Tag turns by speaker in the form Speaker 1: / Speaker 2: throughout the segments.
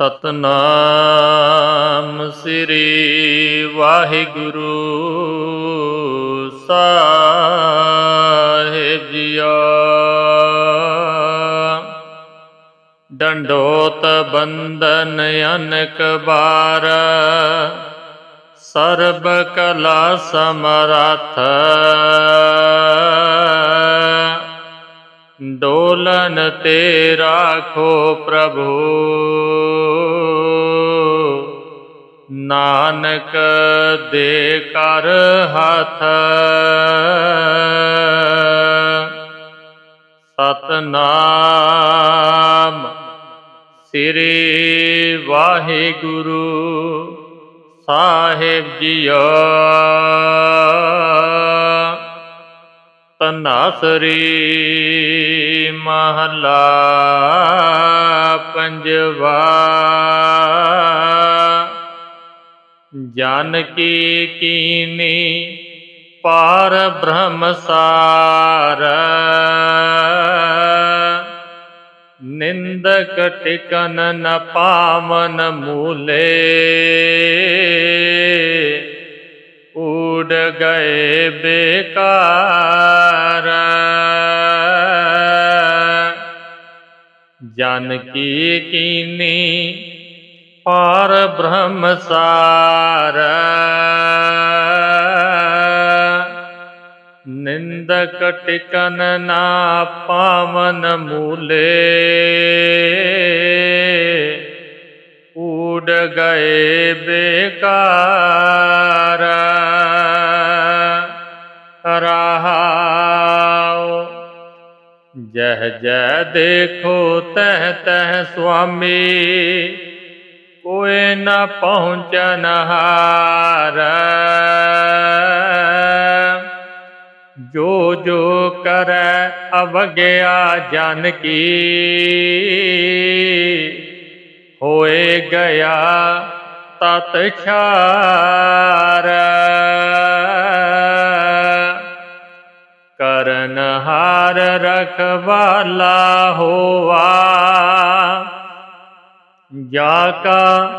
Speaker 1: Satnam Shri Waheguru Sahib JIO. ਡੰਡੋਤ ਬੰਦਨ ਅਨਕ ਬਾਰ ਸਰਬ ਕਲਾ ਸਮਰਥ। ਡੋਲਨ ਤੇ ਰਾਖੋ ਪ੍ਰਭੂ। ਨਾਨਕ ਦੇ ਕਰ ਹੱਥ। ਸਤਨਾਮ ਸ੍ਰੀ ਵਾਹਿਗੁਰੂ ਸਾਹਿਬ ਜੀਓ। ਤਨਾਸਰੀ ਮਹਲਾ ਪੰਜਵਾ। ਜਨ ਕੀ ਕੀਨੀ ਪਾਰ ਬ੍ਰਹਮ ਸਾਰ। ਨਿੰਦਕ ਟਿਕਨ ਨ ਪਾਵਨ ਮੂਲੇ। ਉਡ ਗਏ ਬੇਕਾਰ। ਜਨ ਕੀ ਕੀਨੀ ਪਾਰ ਬ੍ਰਹਮ ਸਾਰ। ਨਿੰਦਕ ਟਿਕਨ ਨਾ ਪਾਵਨ ਮੂਲੇ। ਉਡ ਗਏ ਬੇਕਾਰ। ਜਹ ਜਹ ਦੇਖੋ ਤਹ ਤਹ ਸੁਆਮੀ ਕੋਏ ਨ ਪਹੁੰਚਨ ਹਾਰ। ਜੋ ਜੋ ਕਰੈ ਅਵਗਿਆ ਜਨ ਕੀ ਹੋਏ ਗਿਆ ਤਤ ਛਾਰ। ਹਾਰ ਰਖਵਾਲਾ ਹੋਵਾ ਜਾ ਕਾ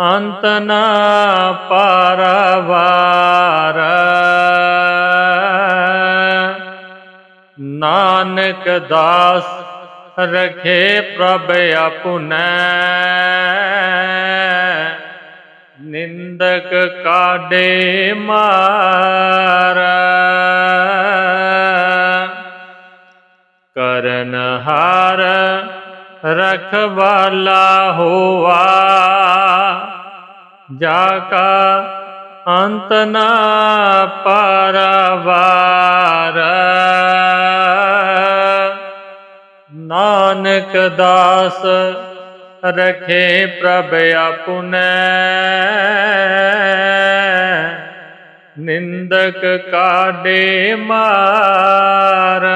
Speaker 1: ਅੰਤ ਨਾ ਪਾਰਵਾਰ। ਨਾਨਕ ਦਾਸ ਰਖੇ ਪ੍ਰਭ ਆਪੁਨੈ। ਨਿੰਦਕ ਕਾਡੇ ਮਾਰ। ਕਰਨ ਹਾਰ ਰਖਵਾਲਾ ਹੋਵਾ ਜਾ ਕਾ ਅੰਤ ਨਾ ਪਾਰਵਾਰ। ਨਾਨਕ ਦਾਸ ਰਖੇ ਪ੍ਰਭ ਆਪੁਨੈ। ਨਿੰਦਕ ਕਾਡੇ ਮਾਰ।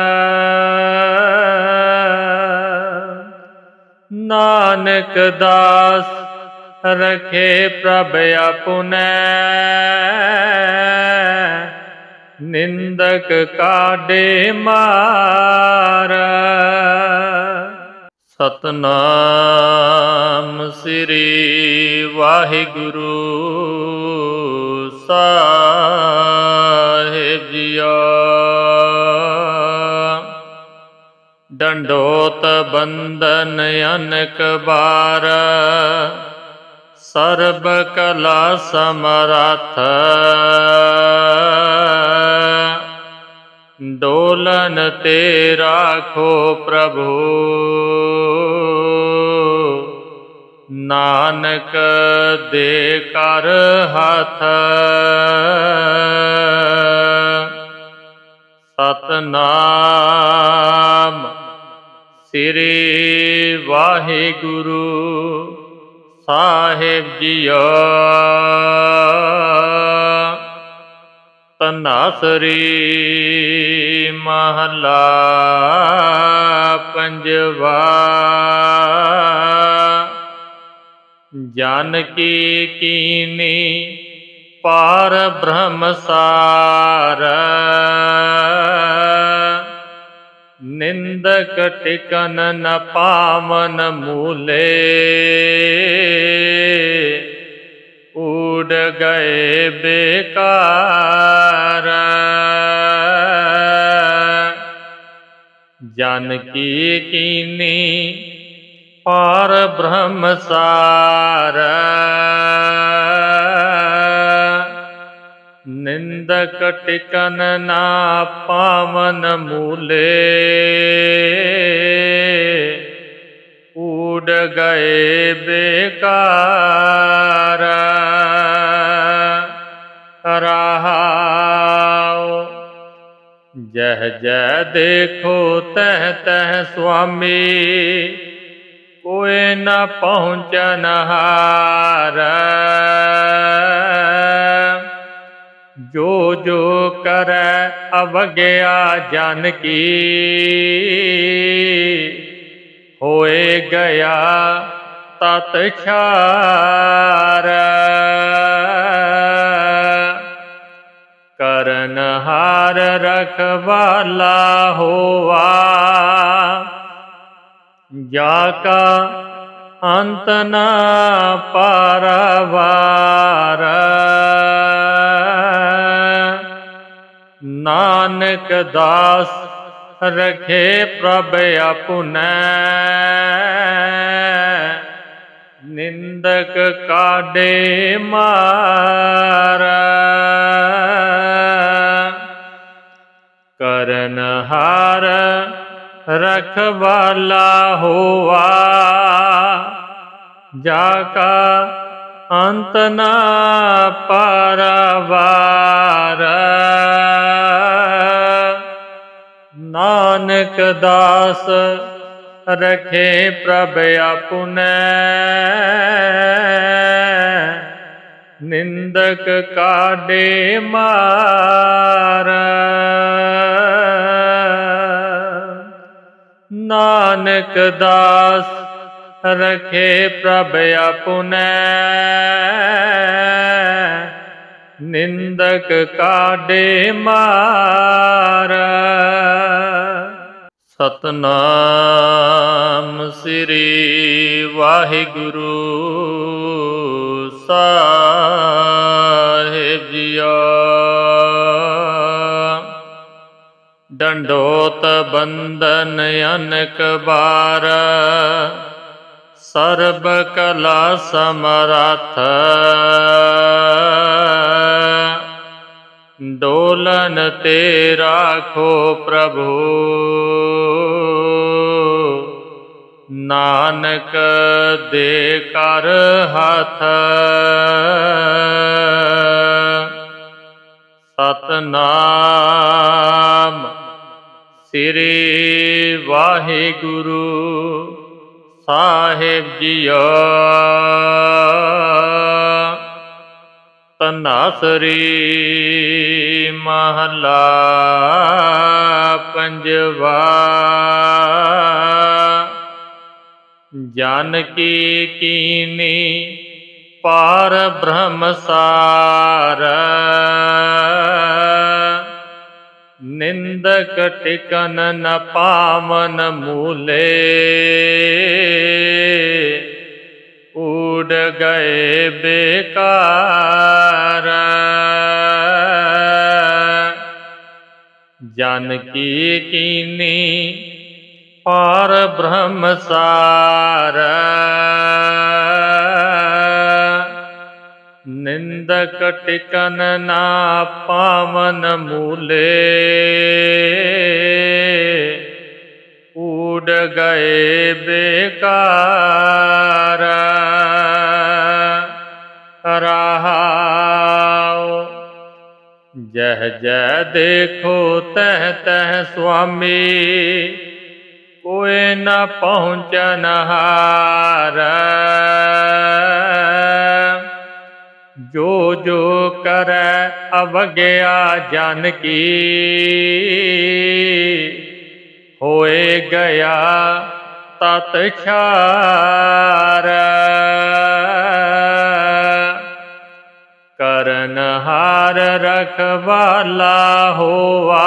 Speaker 1: ਨਾਨਕ ਦਾਸ ਰਖੇ ਪ੍ਰਭ ਆਪੁਨੈ। ਨਿੰਦਕ ਕਾਡੇ ਮਾਰ। ਸਤਨਾਮ ਸ੍ਰੀ ਵਾਹਿਗੁਰੂ ਸਾ ਡੰਡੋਤ ਬੰਦਨ ਅਨਕ ਬਾਰ ਸਰਬ ਕਲਾ ਸਮਰਥ। ਡੋਲਨ ਤੇ ਰਾਖੋ ਪ੍ਰਭੂ। ਨਾਨਕ ਦੇ ਕਰ ਹੱਥ। ਸਤਨਾਮ ਸ੍ਰੀ ਵਾਹਿਗੁਰੂ ਸਾਹਿਬ ਜੀਓ। ਤਨਾਸਰੀ ਮਹਲਾ ਪੰਜਵਾ। ਜਨ ਕੀ ਕੀਨੀ ਪਾਰ ਬ੍ਰਹਮ ਸਾਰ ਨਿੰਦਕ ਟਿਕਨ ਨ ਪਾਵਨ ਮੂਲੇ। ਉਡ ਗਏ ਬੇਕਾਰ। ਜਨ ਕੀ ਕੀਨੀ ਪਰ ਬ੍ਰਹਮ ਸਾਰਾ ਨਿੰਦਕ ਟਿਕਨ ਨਾ ਪਾਵਨ ਮੂਲੇ। ਉਡ ਗਏ ਬੇਕਾਰ। ਰਹਾਉ। ਜਹ ਜਹ ਦੇਖੋ ਤਹ ਤਹ ਸੁਆਮੀ। ਕੋਏ ਨ ਪਹੁੰਚਨ ਹਾਰ। ਕਰੈ ਅਵਗਿਆ ਜਨ ਕੀ ਹੋਏ ਗਿਆ ਤਤ ਛਾਰ। ਕਰਨ ਹਾਰ ਰਖਵਾਲਾ ਹੋਵਾ ਜਾ ਕਾ ਅੰਤ ਨਾ ਪਾਰਵਾਰ। ਨਾਨਕ ਦਾਸ ਰਖੇ ਪ੍ਰਭ ਆਪੁਨੈ। ਨਿੰਦਕ ਕਾਡੇ ਮਾਰ। ਕਰਨ ਹਾਰ ਰਖਵਾਲਾ ਹੋਵਾ ਜਾ ਕਾ ਅੰਤ ਨਾ ਪਾਰਵਾਰ। ਨਾਨਕ ਦਾਸ ਰਖੇ ਪ੍ਰਭ ਆਪੁਨੈ। ਨਿੰਦਕ ਕਾਡੇ ਮਾਰ। ਨਾਨਕ ਦਾਸ ਰਖੇ ਪ੍ਰਭ ਆਪੁਨੈ। ਨਿੰਦਕ ਕਾਡੇ ਮਾਰ। ਸਤਨਾਮ ਸ੍ਰੀ ਵਾਹਿਗੁਰੂ ਸਾਹਿਬ ਜੀਓ। ਡੰਡੋਤ ਬੰਦਨ ਅਨਕ ਬਾਰ ਸਰਬ ਕਲਾ ਸਮਰਥ। ਡੋਲਨ ਤੇ ਰਾਖੋ ਪ੍ਰਭੂ। ਨਾਨਕ ਦੇ ਕਰ ਹੱਥ। ਸਤਨਾਮ ਸ੍ਰੀ ਵਾਹਿਗੁਰੂ। ਸਾਹਿਬ ਜੀਓ। ਤਨਾਸਰੀ ਮਹਲਾ ਪੰਜਵਾ। ਜਨ ਕੀ ਕੀਨੀ ਪਾਰ ਬ੍ਰਹਮ ਸਾਰ। ਨਿੰਦਕ ਟਿਕਨ ਨ ਪਾਵਨ ਮੂਲੇ। ਊੜ ਗਏ ਬੇਕਾਰ। ਜਨ ਕੀ ਕੀਨੀ ਪਾਰ ਬ੍ਰਹਮ ਸਾਰ। ਨਿੰਦਕ ਟਿਕਨ ਨਾ ਪਾਵਨ ਮੂਲੇ। ਉਡ ਗਏ ਬੇਕਾਰ। ਰਹਾਉ ਜਹ ਜਹ ਦੇਖੋ ਤਹ ਤਹ ਸੁਆਮੀ ਕੋਏ ਨ ਪਹੁੰਚਨ ਹਾਰ। ਜੋ ਜੋ ਕਰੈ ਅਵਗਿਆ ਜਨ ਕੀ ਹੋਏ ਗਿਆ ਤਤ ਛਾਰ। ਕਰਨ ਹਾਰ ਰਖਵਾਲਾ ਹੋਵਾ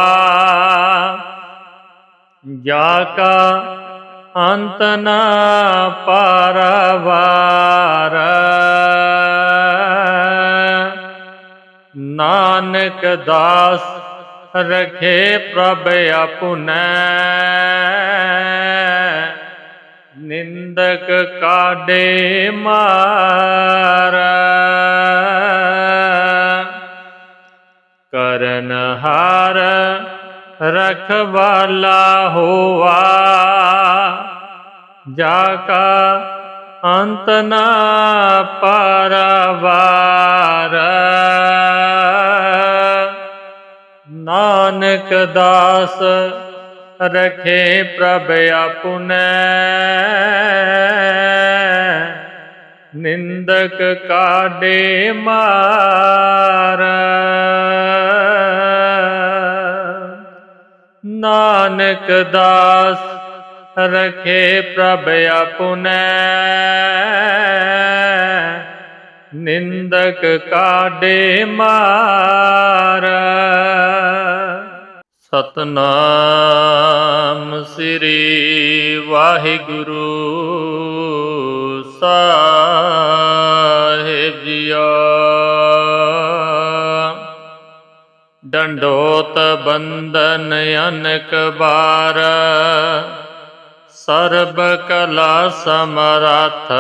Speaker 1: ਜਾ ਕਾ ਅੰਤ ਨਾ ਪਾਰਵਾਰ। ਨਾਨਕ ਦਾਸ ਰਖੇ ਪ੍ਰਭ ਆਪੁਨੈ। ਨਿੰਦਕ ਕਾਡੇ ਮਾਰ। ਹਾਰ ਰਖਵਾਲਾ ਹੋਆ। ਜਾ ਕਾ ਅੰਤ ਨਾ ਪਰਵਾਰ। ਨਾਨਕ ਦਾਸ ਰਖੇ ਪ੍ਰਭ ਆਪੁਨੈ। ਨਿੰਦਕ ਕਾਡੇ ਮਾਰ। ਨਾਨਕ ਦਾਸ ਰਖੇ ਪ੍ਰਭ ਆਪੁਨੈ। ਨਿੰਦਕ ਕਾਡੇ ਮਾਰ। ਸਤਨਾਮ ਸ੍ਰੀ ਵਾਹਿਗੁਰੂ ਸਾ ਡੰਡੋਤ ਬੰਦਨ ਅਨਕ ਬਾਰ ਸਰਬ ਕਲਾ ਸਮਰਥ।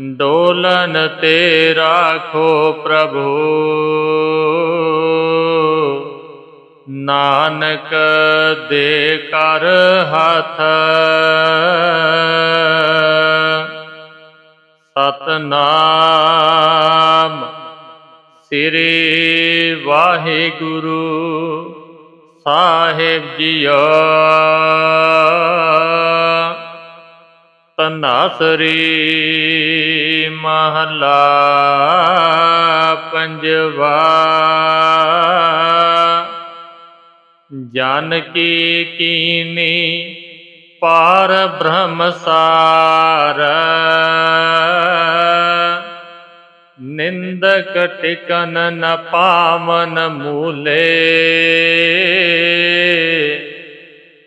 Speaker 1: ਡੋਲਨ ਤੇ ਰਾਖੋ ਪ੍ਰਭੂ। ਨਾਨਕ ਦੇ ਕਰ ਹੱਥ। ਸਤਨਾਮ ਸ੍ਰੀ ਵਾਹਿਗੁਰੂ ਸਾਹਿਬ ਜੀਓ। ਤਨਾਸਰੀ ਮਹਲਾ ਪੰਜਵਾ। ਜਨ ਕੀ ਕੀਨੀ ਪਾਰ ਬ੍ਰਹਮ ਸਾਰ ਨਿੰਦਕ ਟਿਕਨ ਨ ਪਾਵਨ ਮੂਲੇ।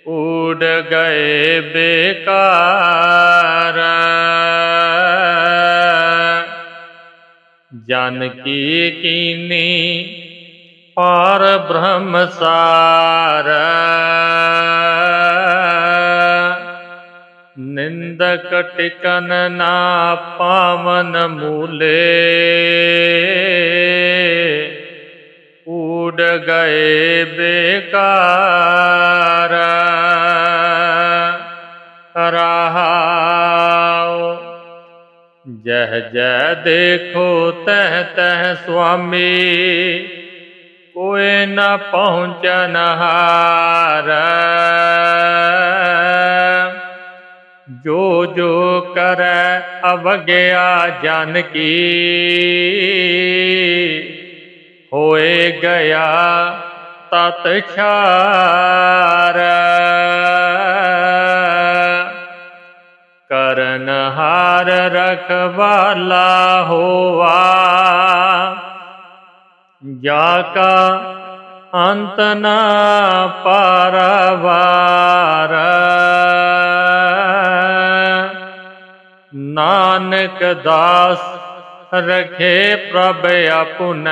Speaker 1: ਉਡ ਗਏ ਬੇਕਾਰ। ਜਨ ਕੀ ਕੀਨੀ ਪਾਰ ਬ੍ਰਹਮ ਸਾਰ ਨਿੰਦਕ ਟਿਕਨ ਨਾ ਪਾਵਨ ਮੂਲੇ। ਉਡ ਗਏ ਬੇਕਾਰ। ਰਹਾਉ। ਜਹ ਜਹ ਦੇਖੋ ਤਹ ਤਹ ਸੁਆਮੀ। ਕੋਏ ਨ ਪਹੁੰਚਨ ਹਾਰ। ਜੋ ਜੋ ਕਰੈ ਅਵਗਿਆ ਜਨ ਕੀ ਹੋਏ ਗਿਆ ਤਤ ਛਾਰ। ਕਰਨ ਹਾਰ ਰਖਵਾਲਾ ਹੋਆ। ਜਾ ਕਾ ਅੰਤ ਨਾ ਪਰਵਾਰ। ਨਾਨਕ ਦਾਸ ਰਖੇ ਪ੍ਰਭ ਆਪੁਨੈ।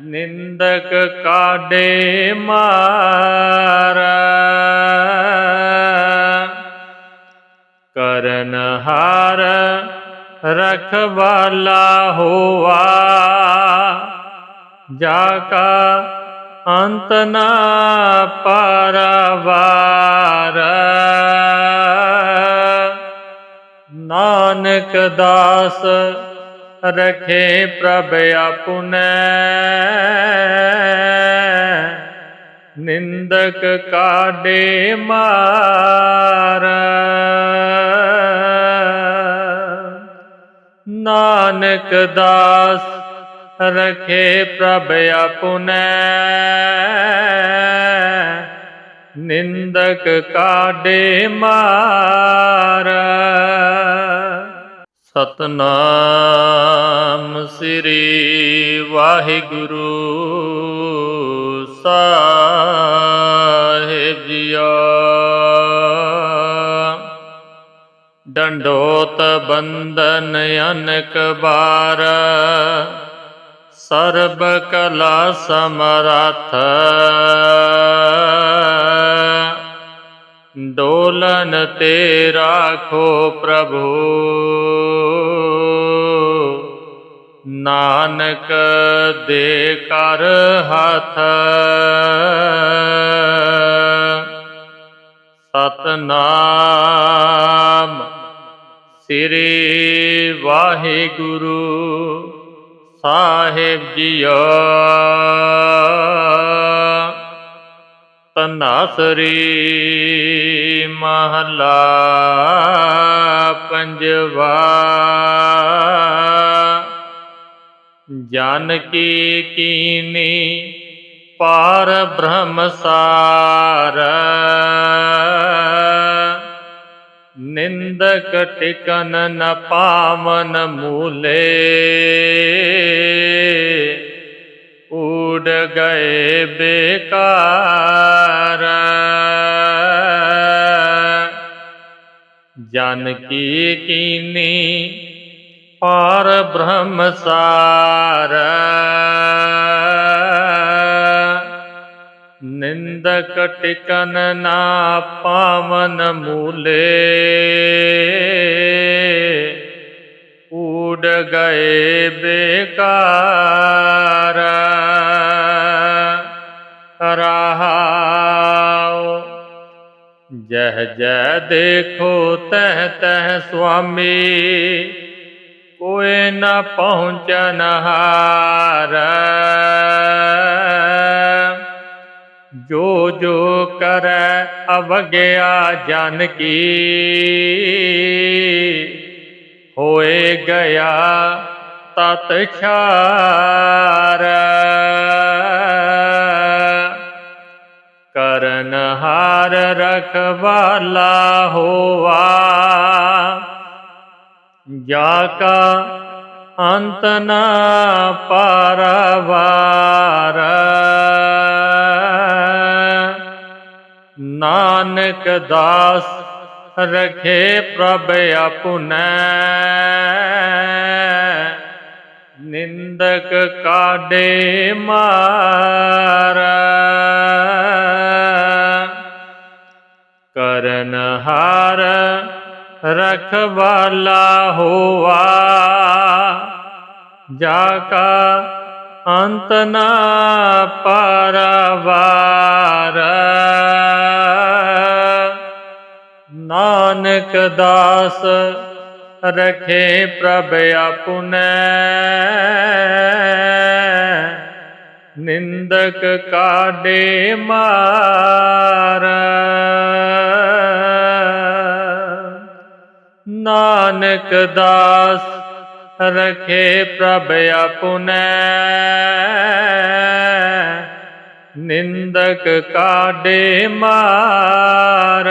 Speaker 1: ਨਿੰਦਕ ਕਾਡੇ ਮਾਰ। ਕਰਨ ਹਾਰ ਰਖਵਾਲਾ ਹੋਆ। ਜਾ ਕਾ ਅੰਤ ਨਾ ਪਰਵਾਰ। ਨਾਨਕ ਦਾਸ ਰਖੇ ਪ੍ਰਭ ਆਪੁਨੈ। ਨਿੰਦਕ ਕਾਡੇ ਮਾਰ। ਨਾਨਕ ਦਾਸ ਰਖੇ ਪ੍ਰਭ ਆਪੁਨੈ। ਨਿੰਦਕ ਕਾਡੇ ਮਾਰ। ਸਤਨਾਮ ਸ੍ਰੀ ਵਾਹਿਗੁਰੂ ਸਾਹਿਬ ਜੀਓ। ਡੰਡੋਤ ਬੰਦਨ ਅਨਕ ਬਾਰ ਸਰਬ ਕਲਾ ਸਮਰੱਥ। ਡੋਲਨ ਤੇ ਰਾਖੋ ਪ੍ਰਭੂ। ਨਾਨਕ ਦੇ ਕਰ ਹੱਥ। ਸਤਨਾਮ ਸ੍ਰੀ ਵਾਹਿਗੁਰੂ ਸਾਹਿਬ ਜੀਓ। ਤਨਾਸਰੀ ਮਹਲਾ ਪੰਜਵਾ। ਜਨ ਕੀ ਕੀਨੀ ਪਾਰ ਬ੍ਰਹਮ ਸਾਰ। ਨਿੰਦਕ ਟਿਕਨ ਨ ਪਾਵਨ ਮੂਲੇ। ਉਡ ਗਏ ਬੇਕਾਰ। ਜਨ ਕੀ ਕੀਨੀ ਪਰ ਬ੍ਰਹਮ ਸਾਰ। ਨਿੰਦਕ ਟਿਕਨ ਨਾ ਪਾਵਨ ਮੂਲੇ। ਉਡ ਗਏ ਬੇਕਾਰ। ਰਹਾਉ ਜਹ ਜਹ ਦੇਖੋ ਤਹ ਤਹ ਸੁਆਮੀ ਕੋਏ ਨ ਪਹੁੰਚਨ ਹਾਰ। ਜੋ ਜੋ ਕਰੈ ਅਵਗਿਆ ਜਨ ਕੀ ਹੋਏ ਗਿਆ ਤਤ ਛਾਰ। ਕਰਨ ਹਾਰ ਰਖਵਾਲਾ ਹੋਵਾ ਜਾ ਕਾ ਅੰਤ ਨਾ ਪਾਰਵਾਰ। ਨਾਨਕ ਦਾਸ ਰਖੇ ਪ੍ਰਭ ਆਪੁਨੈ। ਨਿੰਦਕ ਕਾਡੇ ਮਾਰ। ਹਾਰ ਰਖਵਾਲਾ ਹੋਵਾ ਜਾ ਕਾ ਅੰਤ ਨਾ ਪਾਰਵਾਰ। ਨਾਨਕ ਦਾਸ ਰਖੇ ਪ੍ਰਭ ਆਪੁਨੈ। ਨਿੰਦਕ ਕਾਡੇ ਮਾਰ। ਨਾਨਕ ਦਾਸ ਰਖੇ ਪ੍ਰਭ ਆਪੁਨੈ। ਨਿੰਦਕ ਕਾਡੇ ਮਾਰ।